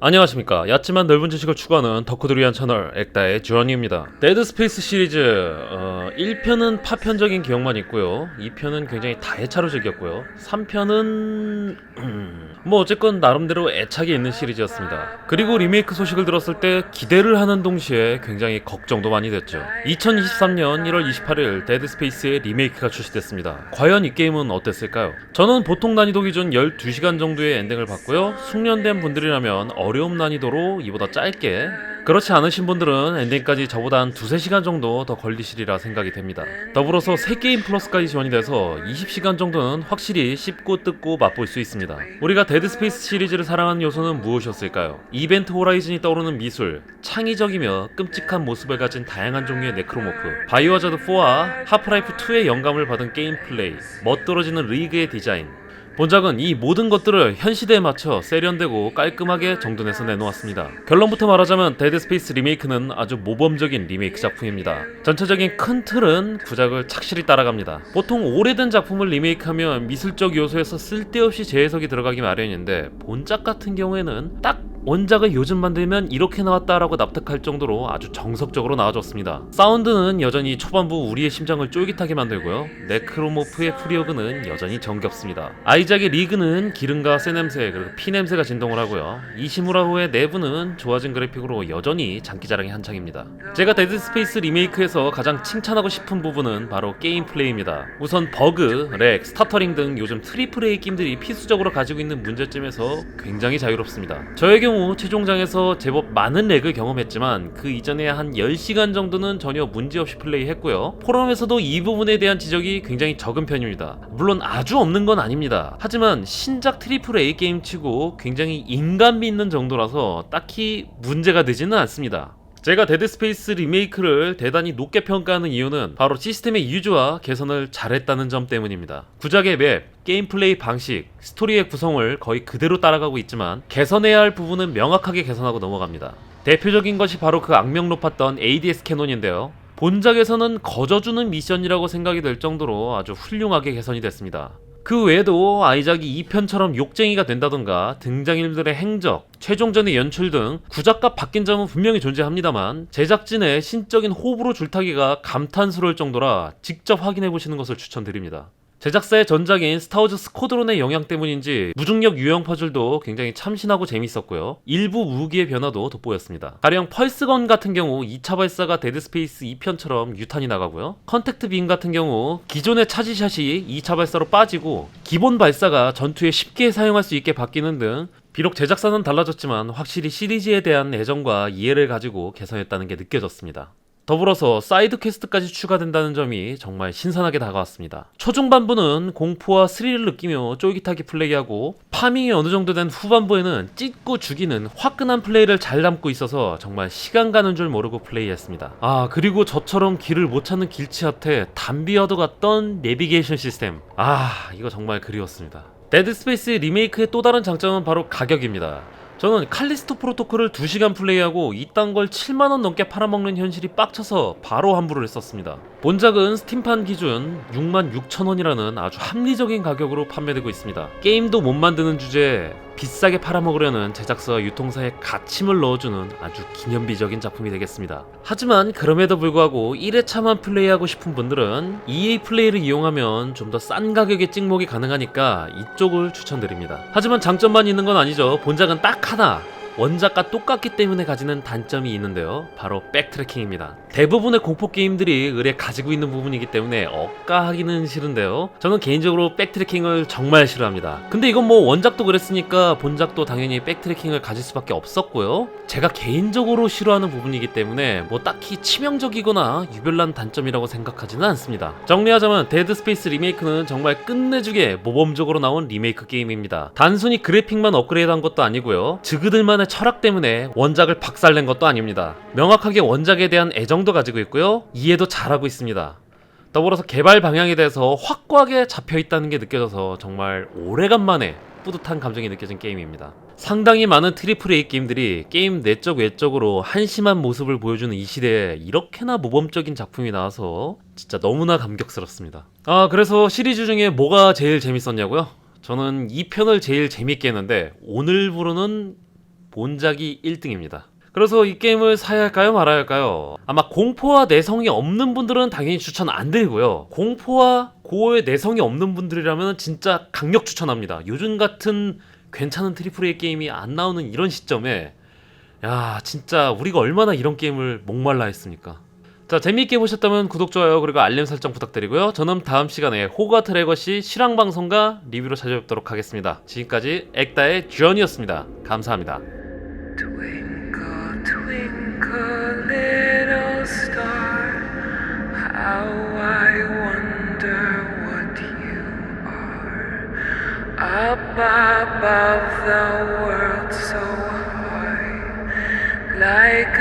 안녕하십니까. 얕지만 넓은 지식을 추구하는 덕후들을 위한 채널 액다의 주원입니다. 데드 스페이스 시리즈 어, 1편은 파편적인 기억만 있고요. 2편은 굉장히 다애차로 즐겼고요. 3편은 음, 뭐 어쨌건 나름대로 애착이 있는 시리즈였습니다. 그리고 리메이크 소식을 들었을 때 기대를 하는 동시에 굉장히 걱정도 많이 됐죠. 2023년 1월 28일 데드 스페이스의 리메이크가 출시됐습니다. 과연 이 게임은 어땠을까요? 저는 보통 난이도 기준 12시간 정도의 엔딩을 봤고요. 숙련된 분들이라면 어려움 난이도로 이보다 짧게 그렇지 않으신 분들은 엔딩까지 저보다 한 두세 시간 정도 더 걸리시리라 생각이 됩니다. 더불어서 3게임 플러스까지 지원이 돼서 20시간 정도는 확실히 씹고 뜯고 맛볼 수 있습니다. 우리가 데드스페이스 시리즈를 사랑하는 요소는 무엇이었을까요? 이벤트 호라이즌이 떠오르는 미술, 창의적이며 끔찍한 모습을 가진 다양한 종류의 네크로모프, 바이오하자드 4와 하프라이프 2의 영감을 받은 게임 플레이, 멋들어지는 리그의 디자인, 본작은 이 모든 것들을 현 시대에 맞춰 세련되고 깔끔하게 정돈해서 내놓았습니다. 결론부터 말하자면 데드 스페이스 리메이크는 아주 모범적인 리메이크 작품입니다. 전체적인 큰 틀은 구작을 착실히 따라갑니다. 보통 오래된 작품을 리메이크하면 미술적 요소에서 쓸데없이 재해석이 들어가기 마련인데 본작 같은 경우에는 딱 원작을 요즘 만들면 이렇게 나왔다라고 납득할 정도로 아주 정석적으로 나와줬습니다. 사운드는 여전히 초반부 우리의 심장을 쫄깃하게 만들고요. 네크로모프의 프리오그는 여전히 정겹습니다. 아이작의 리그는 기름과 쇠 냄새 그리고 피 냄새가 진동을 하고요. 이시무라호의 내부는 좋아진 그래픽으로 여전히 장기자랑이 한창입니다. 제가 데드 스페이스 리메이크에서 가장 칭찬하고 싶은 부분은 바로 게임 플레이입니다. 우선 버그, 렉, 스타터링 등 요즘 트리플 A 게임들이 필수적으로 가지고 있는 문제점에서 굉장히 자유롭습니다. 저의 경우 최종장에서 제법 많은 렉을 경험했지만 그 이전에 한 10시간 정도는 전혀 문제없이 플레이했고요. 포럼에서도 이 부분에 대한 지적이 굉장히 적은 편입니다. 물론 아주 없는 건 아닙니다. 하지만 신작 트리플 A 게임 치고 굉장히 인간미 있는 정도라서 딱히 문제가 되지는 않습니다. 제가 데드 스페이스 리메이크를 대단히 높게 평가하는 이유는 바로 시스템의 유지와 개선을 잘했다는 점 때문입니다. 구작의 맵, 게임 플레이 방식, 스토리의 구성을 거의 그대로 따라가고 있지만 개선해야 할 부분은 명확하게 개선하고 넘어갑니다. 대표적인 것이 바로 그 악명 높았던 ADS 캐논인데요. 본작에서는 거저주는 미션이라고 생각이 될 정도로 아주 훌륭하게 개선이 됐습니다. 그 외에도 아이작이 2편처럼 욕쟁이가 된다던가 등장인물들의 행적, 최종전의 연출 등 구작과 바뀐 점은 분명히 존재합니다만 제작진의 신적인 호불호 줄타기가 감탄스러울 정도라 직접 확인해 보시는 것을 추천드립니다. 제작사의 전작인 스타워즈 스코드론의 영향 때문인지 무중력 유형 퍼즐도 굉장히 참신하고 재밌었고요. 일부 무기의 변화도 돋보였습니다. 가령 펄스건 같은 경우 2차 발사가 데드스페이스 2편처럼 유탄이 나가고요. 컨택트 빔 같은 경우 기존의 차지샷이 2차 발사로 빠지고 기본 발사가 전투에 쉽게 사용할 수 있게 바뀌는 등 비록 제작사는 달라졌지만 확실히 시리즈에 대한 애정과 이해를 가지고 개선했다는 게 느껴졌습니다. 더불어서 사이드 퀘스트까지 추가된다는 점이 정말 신선하게 다가왔습니다. 초중반부는 공포와 스릴을 느끼며 쫄깃하게 플레이하고 파밍이 어느 정도 된 후반부에는 찢고 죽이는 화끈한 플레이를 잘 담고 있어서 정말 시간 가는 줄 모르고 플레이했습니다. 아 그리고 저처럼 길을 못 찾는 길치한테 담비어도 갔던 내비게이션 시스템 아 이거 정말 그리웠습니다. 데드 스페이스 리메이크의 또 다른 장점은 바로 가격입니다. 저는 칼리스토 프로토콜을 2시간 플레이하고 이딴 걸 7만원 넘게 팔아먹는 현실이 빡쳐서 바로 환불을 했었습니다. 본작은 스팀판 기준 6만 6천원이라는 아주 합리적인 가격으로 판매되고 있습니다. 게임도 못 만드는 주제에 비싸게 팔아먹으려는 제작사와 유통사의 가침을 넣어주는 아주 기념비적인 작품이 되겠습니다. 하지만 그럼에도 불구하고 1회차만 플레이하고 싶은 분들은 EA 플레이를 이용하면 좀 더 싼 가격에 찍먹이 가능하니까 이쪽을 추천드립니다. 하지만 장점만 있는 건 아니죠. 본작은 딱 하나. 원작과 똑같기 때문에 가지는 단점이 있는데요. 바로 백트래킹입니다. 대부분의 공포 게임들이 의뢰 가지고 있는 부분이기 때문에 억까하기는 싫은데요. 저는 개인적으로 백트래킹을 정말 싫어합니다. 근데 이건 뭐 원작도 그랬으니까 본작도 당연히 백트래킹을 가질 수밖에 없었고요. 제가 개인적으로 싫어하는 부분이기 때문에 뭐 딱히 치명적이거나 유별난 단점이라고 생각하지는 않습니다. 정리하자면 데드 스페이스 리메이크는 정말 끝내주게 모범적으로 나온 리메이크 게임입니다. 단순히 그래픽만 업그레이드한 것도 아니고요. 즈그들만의 철학 때문에 원작을 박살낸 것도 아닙니다. 명확하게 원작에 대한 애정도 가지고 있고요. 이해도 잘하고 있습니다. 더불어서 개발 방향에 대해서 확고하게 잡혀 있다는 게 느껴져서 정말 오래간만에 뿌듯한 감정이 느껴진 게임입니다. 상당히 많은 트리플 A 게임들이 게임 내적 외적으로 한심한 모습을 보여주는 이 시대에 이렇게나 모범적인 작품이 나와서 진짜 너무나 감격스럽습니다. 아 그래서 시리즈 중에 뭐가 제일 재밌었냐고요? 저는 이 편을 제일 재밌게 했는데 오늘부로는 본작이 1등입니다. 그래서 이 게임을 사야 할까요, 말아야 할까요? 아마 공포와 내성이 없는 분들은 당연히 추천 안 드리고요. 공포와 고어의 내성이 없는 분들이라면 진짜 강력 추천합니다. 요즘 같은 괜찮은 트리플 A 게임이 안 나오는 이런 시점에 야, 진짜 우리가 얼마나 이런 게임을 목말라 했습니까? 자, 재미있게 보셨다면 구독, 좋아요, 그리고 알림 설정 부탁드리고요. 저는 다음 시간에 호가 트래거시 실황 방송과 리뷰로 찾아뵙도록 하겠습니다. 지금까지 액다의 주연이었습니다. 감사합니다. Above the world so high, like